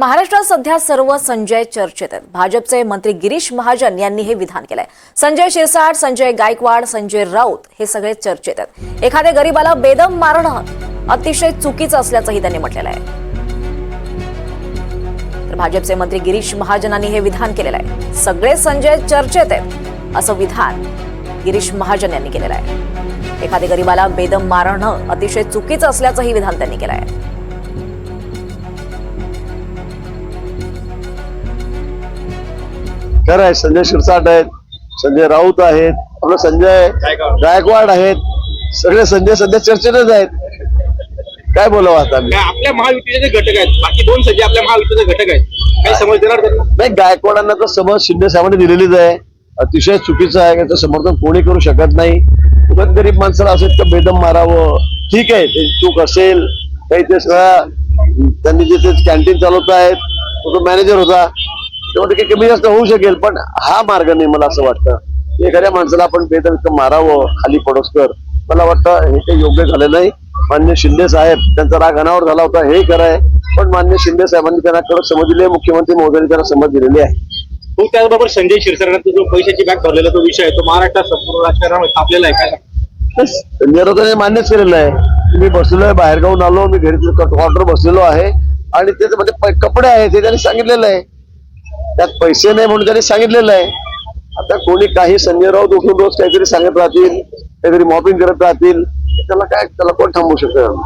महाराष्ट्रात सध्या सर्व संजय चर्चेत आहेत. भाजपचे मंत्री गिरीश महाजन यांनी हे विधान केलंय. संजय शिरसाट संजय गायकवाड संजय राऊत हे सगळे चर्चेत आहेत. एखाद्या गरीबाला बेदम मारणं अतिशय चुकीचं असल्याचंही त्यांनी म्हटलेलं आहे. तर भाजपचे मंत्री गिरीश महाजनांनी हे विधान केलेलं आहे. सगळे संजय चर्चेत आहेत असं विधान गिरीश महाजन यांनी केलेलं आहे. एखाद्या गरीबाला बेदम मारणं अतिशय चुकीचं असल्याचंही विधान त्यांनी केलं आहे खरं आहे संजय शिरसाट आहेत संजय राऊत आहेत आपलं संजय गायकवाड आहेत सगळे संजय सध्या चर्चेतच आहेत. काय बोलावं आता आपल्या महायुतीचे जे घटक आहेत बाकी दोन सध्या आपल्या महायुतीचे घटक आहेत काही समज देणार नाही गायकवाडांना तर समज शिंदे साहेबांनी दिलेलीच आहे. अतिशय चुकीचं आहे त्याचं समर्थन कोणी करू शकत नाही. उगाच गरीब माणसाला असेल तर बेदम मारावं. ठीक आहे ते चूक असेल काही ते सगळं त्यांनी जे ते कॅन्टीन चालवत आहेत तो मॅनेजर होता. तेव्हा ते कमी जास्त होऊ शकेल पण हा मार्ग नाही मला असं वाटतं. एखाद्या माणसाला आपण बेदम इतकं मारावं खाली पडोसकर. मला वाटतं हे काही योग्य झालं नाही. मान्य शिंदे साहेब त्यांचा राग अनावर झाला होता हे खरं आहे. पण मान्य शिंदे साहेबांनी त्यांना कडक समज दिली आहे मुख्यमंत्री महोदयांनी त्यांना समज दिलेली आहे. तो त्याचबरोबर संजय शिरसाटांचा जो पैशाची बॅग भरलेला तो विषय आहे तो महाराष्ट्रात संपूर्ण राजकारणामध्ये तापलेला आहे काय राऊतांनी मान्यच केलेलं आहे. मी बसलोय बाहेर गाऊन आलो मी घरी क्वार्टर बसलेलो आहे. आणि ते म्हणजे कपडे आहेत ते त्यांनी सांगितलेलं आहे. त्यात पैसे नाही म्हणून त्यांनी सांगितलेलं आहे. आता कोणी काही संजय राऊत उठून रोज काहीतरी सांगत राहतील काहीतरी मॉपिंग करत राहतील त्याला काय त्याला कोण थांबवू शकतं?